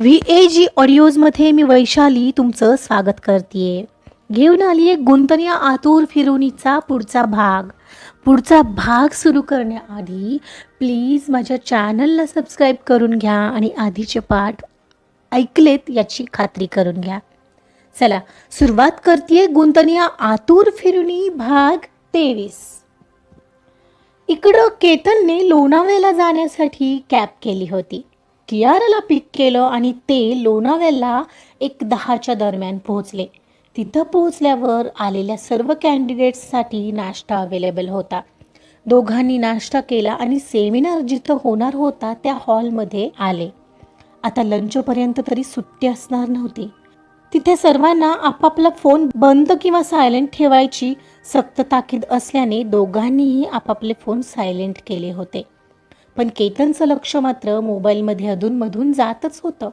V A जी ऑडिओजमध्ये मी वैशाली तुमचं स्वागत करते घेऊन आली आहे गुंतनिया आतूर फिरवणीचा पुढचा भाग. पुढचा भाग सुरू करण्याआधी प्लीज माझ्या चॅनलला सबस्क्राईब करून घ्या आणि आधीचे पाठ ऐकलेत याची खात्री करून घ्या. चला सुरुवात करते गुंतनिया आतूर फिरवणी भाग तेवीस. इकडं केतनने लोणावळ्याला जाण्यासाठी कॅब केली होती. कियाराला पिक केलं आणि ते लोणावळ्याला एक दहाच्या दरम्यान पोहोचले. तिथं पोहोचल्यावर आलेल्या सर्व कॅन्डिडेट्ससाठी नाश्ता अवेलेबल होता. दोघांनी नाश्ता केला आणि सेमिनार जिथं होणार होता त्या हॉलमध्ये आले. आता लंचपर्यंत तरी सुट्टी असणार नव्हती. तिथे सर्वांना आपापला फोन बंद किंवा सायलेंट ठेवायची सक्त ताकीद असल्याने दोघांनीही आपापले फोन सायलेंट केले होते. पण केतनचं लक्ष मात्र मोबाईलमध्ये अधूनमधून जातच होतं.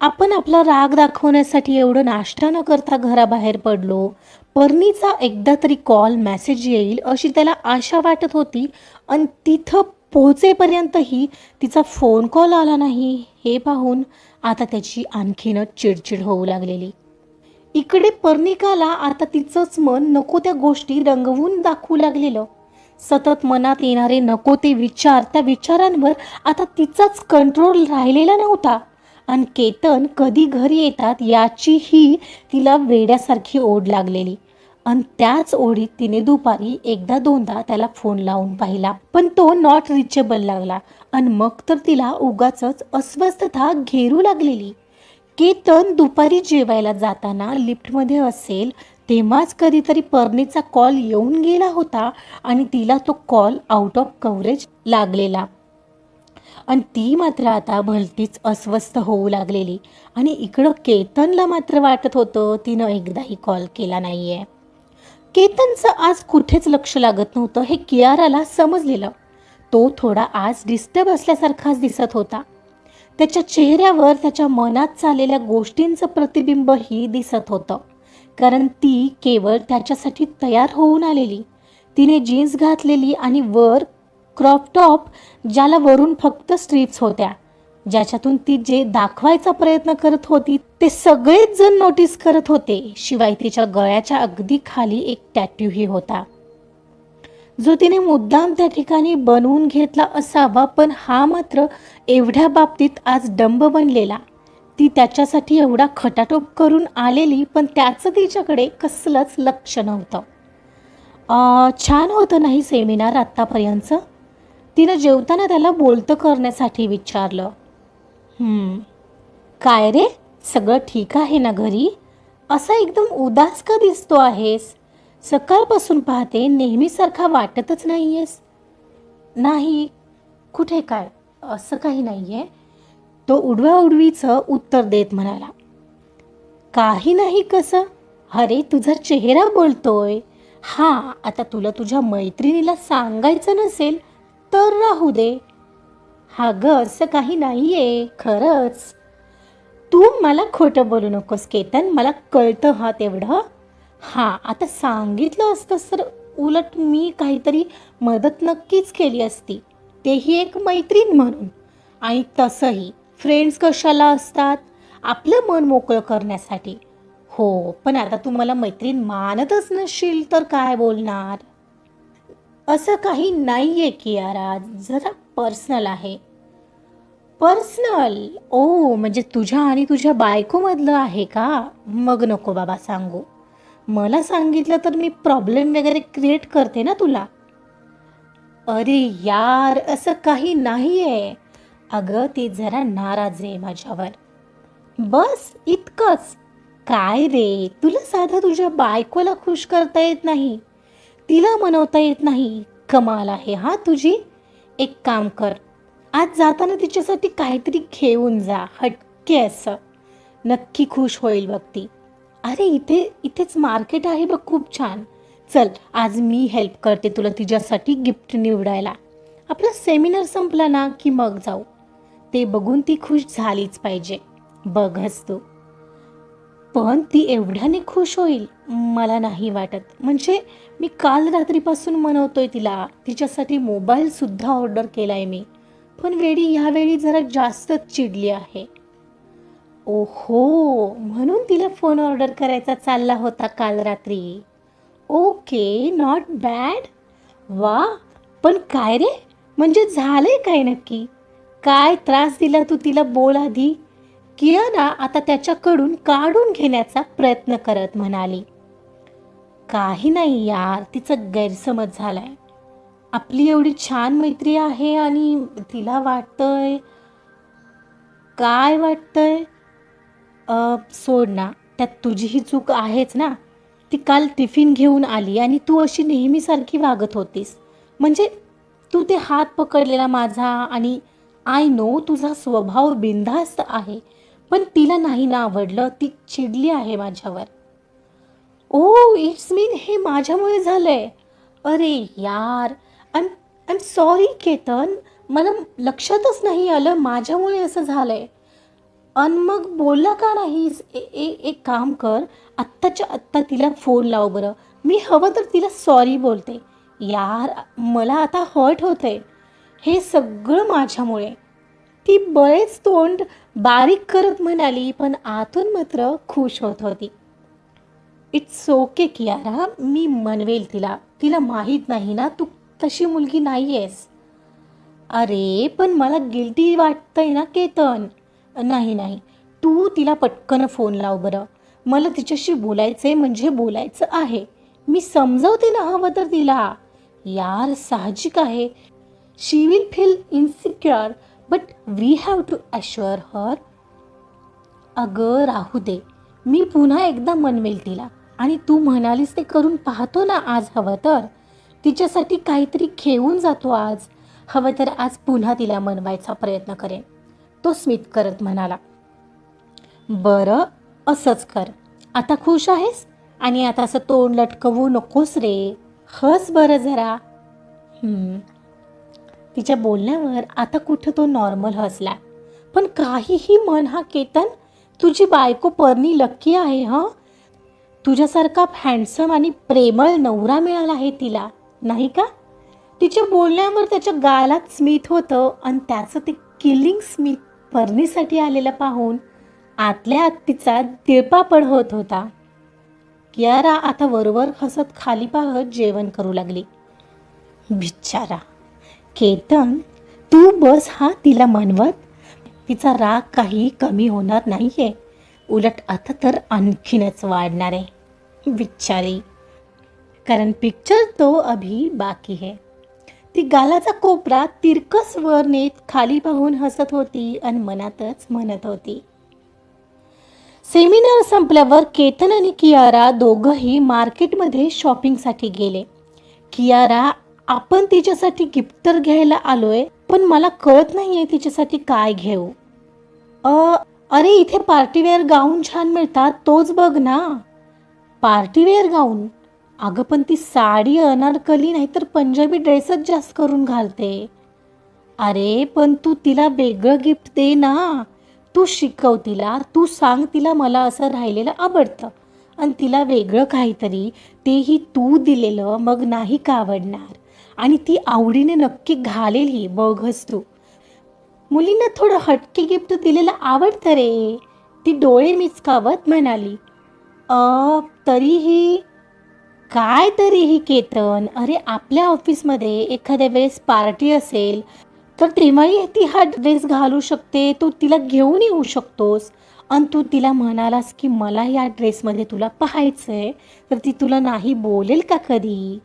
आपण आपला राग दाखवण्यासाठी एवढं नाश्ता न करता घराबाहेर पडलो पर्णीचा एकदा तरी कॉल मेसेज येईल अशी त्याला आशा वाटत होती आणि तिथं पोहोचेपर्यंतही तिचा फोन कॉल आला नाही. हे पाहून आता त्याची आणखीनच चिडचिड होऊ लागलेली. इकडे पर्णिकाला आता तिचंच मन नको त्या गोष्टी रंगवून दाखवू लागलेलं. सतत मनात येणारे नको ते विचार त्या विचारांवर आता तिचाच कंट्रोल राहिलेला नव्हता. आणि केतन कधी घरी येतात याचीही तिला वेड्यासारखी ओढ लागलेली. आणि त्याच ओढीत तिने दुपारी एकदा दोनदा त्याला फोन लावून पाहिला. पण तो नॉट रिचेबल लागला आणि मग तर तिला उगाचच अस्वस्थता घेरू लागलेली. केतन दुपारी जेवायला जाताना लिफ्टमध्ये असेल तेव्हाच कधीतरी पर्णीचा कॉल येऊन गेला होता आणि तिला तो कॉल आउट ऑफ कव्हरेज लागलेला. आणि ती मात्र आता भलतीच अस्वस्थ होऊ लागलेली आणि इकडं केतनला मात्र वाटत होतं तिनं एकदाही कॉल केला नाही आहे केतनचं आज कुठेच लक्ष लागत नव्हतं हे कियाराला समजलेलं. तो थोडा आज डिस्टर्ब असल्यासारखाच दिसत होता. त्याच्या चेहऱ्यावर त्याच्या मनात चाललेल्या गोष्टींचं प्रतिबिंबही दिसत होतं. कारण ती केवळ त्याच्यासाठी तयार होऊन आलेली. तिने जीन्स घातलेली आणि वर क्रॉप टॉप ज्याला वरून फक्त स्ट्रीप्स होत्या. ज्याच्यातून ती जे दाखवायचा प्रयत्न करत होती ते सगळेच जण नोटीस करत होते. शिवाय तिच्या गळ्याच्या अगदी खाली एक टॅट्यूही होता. जो तिने मुद्दाम त्या ठिकाणी बनवून घेतला असावा पण हा मात्र एवढ्या बाबतीत आज डंब बनलेला. ती त्याच्यासाठी एवढा खटाटोप करून आलेली पण त्याचं तिच्याकडे कसलंच लक्ष नव्हतं. छान होतं नाही सेमिनार आत्तापर्यंतचं तिनं जेवताना त्याला बोलतं करण्यासाठी विचारलं. काय रे? सगळं ठीक आहे ना घरी? असा एकदम उदास का दिसतो आहेस? सकाळपासून पाहते नेहमीसारखा वाटतच नाही आहेस नाही कुठे काय? असं काही नाही आहे तो उडवा उडवीचं उत्तर देत म्हणाला काही नाही कसं? अरे तुझा चेहरा बोलतोय. हां आता तुला तुझ्या मैत्रिणीला सांगायचं नसेल तर राहू दे. हा ग असं काही नाही आहे खरंच. तू मला खोटं बोलू नकोस केतन. मला कळतं हा तेवढं. हां आता सांगितलं असतंस तर उलट मी काहीतरी मदत नक्कीच केली असती. तेही एक मैत्रीण म्हणून. आणि तसंही फ्रेंड्स कशाला असतात? आपलं मन मोकळं करण्यासाठी. हो पण आता तू मला मैत्रीण मानतच नसशील तर काय बोलणार? असं काही नाही आहे की यारा जरा पर्सनल आहे. पर्सनल ओ म्हणजे तुझ्या आणि तुझ्या बायकोमधलं आहे का? मग नको बाबा सांगू. मला सांगितलं तर मी प्रॉब्लेम वगैरे क्रिएट करते ना तुला. अरे यार असं काही नाही आहे अगं ती जरा नाराज आहे माझ्यावर. बस इतकंच. काय रे तुला साधं तुझ्या बायकोला खुश करता येत नाही. तिला मनवता येत नाही. कमाल आहे हा तुझी? एक काम कर. आज जाताना तिच्यासाठी काहीतरी घेऊन जा हटके असं. नक्की खुश होईल बघ ती. अरे इथे इथेच मार्केट आहे बघ खूप छान. चल आज मी हेल्प करते तुला तिच्यासाठी गिफ्ट निवडायला. आपला सेमिनार संपला ना की मग जाऊ? ते बघून ती खुश झालीच पाहिजे. बघच तू पण ती एवढ्याने खुश होईल मला नाही वाटत. म्हणजे मी काल रात्रीपासून मनवतोय तिला. तिच्यासाठी मोबाईलसुद्धा ऑर्डर केला आहे मी. पण वेळी ह्यावेळी जरा जास्तच चिडली आहे. ओहो म्हणून तिला फोन ऑर्डर करायचा चालला होता काल रात्री. ओके नॉट बॅड वा पण काय रे? म्हणजे झालंय काय नक्की? काय त्रास दिला तू तिला बोल आधी? कियाना आता त्याच्याकडून काढून घेण्याचा प्रयत्न करत म्हणाली. काही नाही यार तिचं गैरसमज झालाय. आपली एवढी छान मैत्री आहे आणि तिला वाटतंय काय वाटतंय? सोड ना त्यात तुझी ही चूक आहेच ना. ती काल टिफिन घेऊन आली आणि तू अशी नेहमीसारखी वागत होतीस. म्हणजे तू ते हात पकडलेला माझा आणि आय नो तुझा स्वभाव बिनधास्त आहे पण तिला नाही ना आवडलं ती चिडली आहे माझ्यावर. ओ इट्स मीन हे माझ्यामुळे झालंय. अरे यार I I am sorry Ketan. मला लक्षातच नाही आलं माझ्यामुळे असं झालंय. अन मग बोलला का नाहीस ए ए एक काम कर आत्ताच्या आत्ता तिला फोन लाव बरं. मी हवं तर तिला सॉरी बोलते. यार मला आता हर्ट होते हे सगळं माझ्यामुळे. ती बरेच तोंड बारीक करत म्हणाली पण आतून मात्र खुश होत होती. इट्स ओके कियारा मी मनवेल तिला. तिला माहीत नाही ना तू तशी मुलगी नाही आहेस अरे पण मला गिल्टी वाटतंय ना केतन. नाही नाही. तू तिला पटकन फोन लाव बरं. मला तिच्याशी बोलायचंय म्हणजे बोलायचं आहे. मी समजवते ना हवं तर तिला. यार साहजिक आहे. She will feel insecure but we have to assure her अगं राहू दे. मी पुन्हा एकदा मनवेल तिला आणि तू म्हणालीस ते करून पाहतो ना आज हवं तर. तिच्यासाठी काहीतरी खेळून जातो आज. हवं तर आज पुन्हा तिला मनवायचा प्रयत्न करेन. तो स्मित करत म्हणाला. बरं असंच कर. आता खुश आहेस? आणि आता असं तोंड लटकवू नकोस रे. हस बरं जरा. हम्म. तिच्या बोलण्यावर आता कुठं तो नॉर्मल हसला. पण काहीही मन हा केतन तुझी बायको परनी लक्की आहे हं? तुझ्यासारखा हँडसम आणि प्रेमळ नवरा मिळाला आहे तिला नाही का? तिच्या बोलण्यावर त्याच्या गालात स्मित होतं आणि त्याचं ते किलिंग स्मित परनीसाठी आलेलं पाहून आतल्या आत तिचा तिळपापड होत होता. कियारा आता वरवर हसत खाली पाहत जेवण करू लागली. बिचारा केतन तू बस हा तिला मानवत? तिचा राग काही कमी होणार नाहीये. उलट आता तर आणखीनच वाढणार आहे. बिचारी कारण पिक्चर तो अभी बाकी आहे ती गालाचा कोपरा तिरकस वर नेत खाली पाहून हसत होती आणि मनातच म्हणत होती. सेमिनार संपल्यावर केतन आणि कियारा दोघंही मार्केटमध्ये शॉपिंगसाठी गेले. कियारा आपण तिच्यासाठी गिफ्ट तर घ्यायला आलोय पण मला कळत नाहीये तिच्यासाठी काय घेऊ. अरे इथे पार्टीवेअर गाऊन छान मिळतात तोच बघ ना. Party wear gown? अगं पण ती साडी अनारकली नाहीतर पंजाबी ड्रेसच जास्त करून घालते. अरे पण तू तिला वेगळं गिफ्ट दे ना. तू शिकव तिला तू सांग तिला मला असं राहिलेलं आवडतं. आणि तिला वेगळं काहीतरी तेही तू दिलेलं मग नाही का आवडणार? आणि ती आवडीने नक्की घालेली बघच तू मुलींना थोडं हटके गिफ्ट दिलेलं आवडतं रे. ती डोळे मिचकावत म्हणाली अ तरीही काय तरीही केतन? अरे आपल्या ऑफिसमध्ये एखाद्या वेळेस पार्टी असेल तर त्रिमाळी ती हा ड्रेस घालू शकते. तू तिला घेऊन येऊ शकतोस. आणि तू तिला म्हणालास की मला या ड्रेसमध्ये तुला पाहायचं आहे तर ती तुला नाही बोलेल का कधी?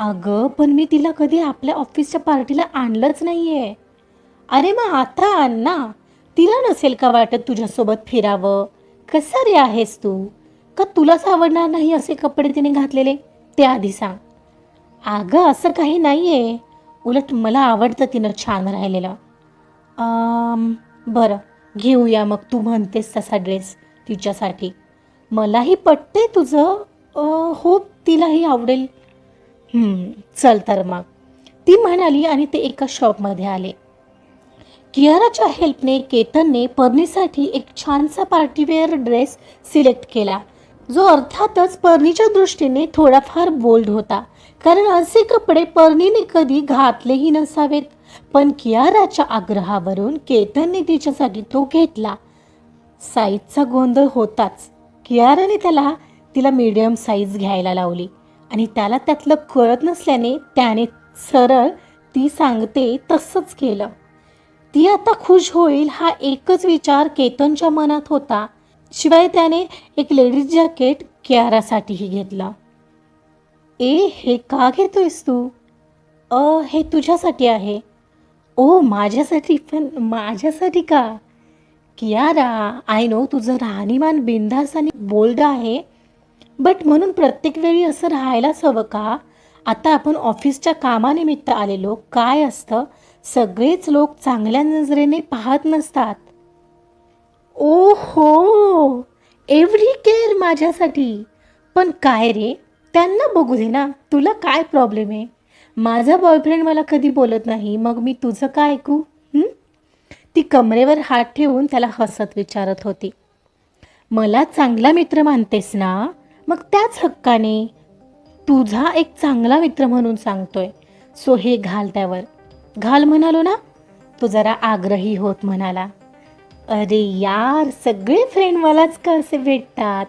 अगं पण मी तिला कधी आपल्या ऑफिसच्या पार्टीला आणलंच नाही आहे अरे मग आता आण ना. तिला नसेल का वाटत तुझ्यासोबत फिरावं? कसा रे आहेस तू? का तुलाच आवडणार नाही असे कपडे तिने घातलेले? ते आधी सांग. अगं असं काही नाही आहे उलट मला आवडतं तिनं छान राहिलेलं. बरं घेऊया मग तू म्हणतेस तसा ड्रेस तिच्यासाठी. मलाही पटते तुझं. हो तिलाही आवडेल. चल तर मग. ती म्हणाली आणि ते एका शॉपमध्ये आले. कियाराच्या हेल्पने केतनने पर्नीसाठी एक छानसा पार्टीवेअर ड्रेस सिलेक्ट केला जो अर्थातच पर्नीच्या दृष्टीने थोडाफार बोल्ड होता कारण असे कपडे पर्नीने कधी घातलेही नसावेत. पण कियाराच्या आग्रहावरून केतनने तिच्यासाठी तो घेतला. साईजचा गोंधळ होताच. कियाराने त्याला तिला मीडियम साईज घ्यायला लावली. आणि त्याला त्यातलं कळत नसल्याने त्याने सरळ ती सांगते तसंच केलं. ती आता खुश होईल हा एकच विचार केतनच्या मनात होता. शिवाय त्याने एक लेडीज जॅकेट कियारासाठीही घेतलं. ए हे का घेतोयस तू? अ हे तुझ्यासाठी आहे. ओ माझ्यासाठी पण माझ्यासाठी का? कियारा आय नो तुझं राहणीमान बिंदास आणि बोल्ड आहे. बट म्हणून प्रत्येक वेळी असं राहायलाच हवं का? आता आपण ऑफिसच्या कामानिमित्त आलेलो काय असतं? सगळेच लोक चांगल्या नजरेने पाहत नसतात. ओ हो एव्हरी केअर माझ्यासाठी. पण काय रे? त्यांना बघू दे ना. तुला काय प्रॉब्लेम आहे? माझा बॉयफ्रेंड मला कधी बोलत नाही. मग मी तुझं काय ऐकू? ती कमरेवर हात ठेवून त्याला हसत विचारत होती. मला चांगला मित्र मानतेस ना? मग त्याच हक्काने तुझा एक चांगला मित्र म्हणून सांगतोय. सो हे घाल त्यावर. घाल म्हणालो ना? तो जरा आग्रही होत म्हणाला अरे यार सगळे फ्रेंड मलाच का असे भेटतात?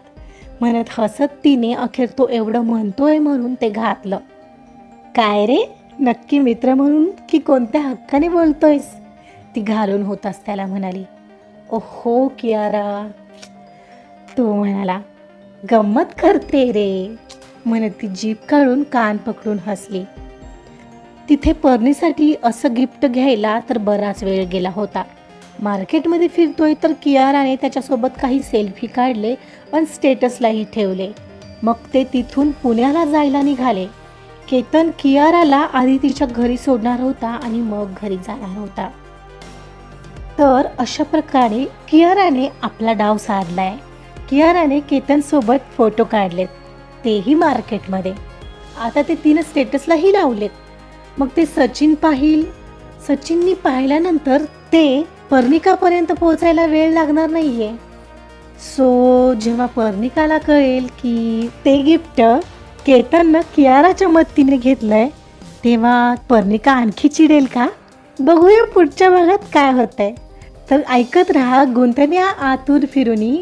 म्हणत हसत तिने अखेर तो एवढं म्हणतोय म्हणून ते घातलं. काय रे? नक्की मित्र म्हणून की कोणत्या हक्काने बोलतोयस? ती घालून होतास त्याला म्हणाली. ओहो कियारा. तो म्हणाला गंमत करते रे. म्हणत ती जीप काढून कान पकडून हसली. तिथे पर्नीसाठी असं गिफ्ट घ्यायला तर बराच वेळ गेला होता. मार्केटमध्ये फिरतोय तर कियाराने त्याच्यासोबत काही सेल्फी काढले आणि स्टेटसलाही ठेवले. मग ते तिथून पुण्याला जायला निघाले. केतन कियाराला आधी तिच्या घरी सोडणार होता आणि मग घरी जाणार होता. तर अशा प्रकारे कियाराने आपला डाव साधलाय. कियाराने केतनसोबत फोटो काढलेत. तेही मार्केटमध्ये. आता ते तिनं स्टेटसलाही लावलेत. मग ते सचिन पाहिल सचिननी पाहिल्यानंतर ते पर्णिकापर्यंत पोहोचायला वेळ लागणार नाहीये. सो जेव्हा पर्णिकाला कळेल की ते गिफ्ट केतननं कियाराच्या मदतीने घेतलंय तेव्हा पर्णिका आणखी चिडेल का? बघूया पुढच्या भागात काय होतंय. तर ऐकत राहा गुंतण्या आतूर फिरुनी.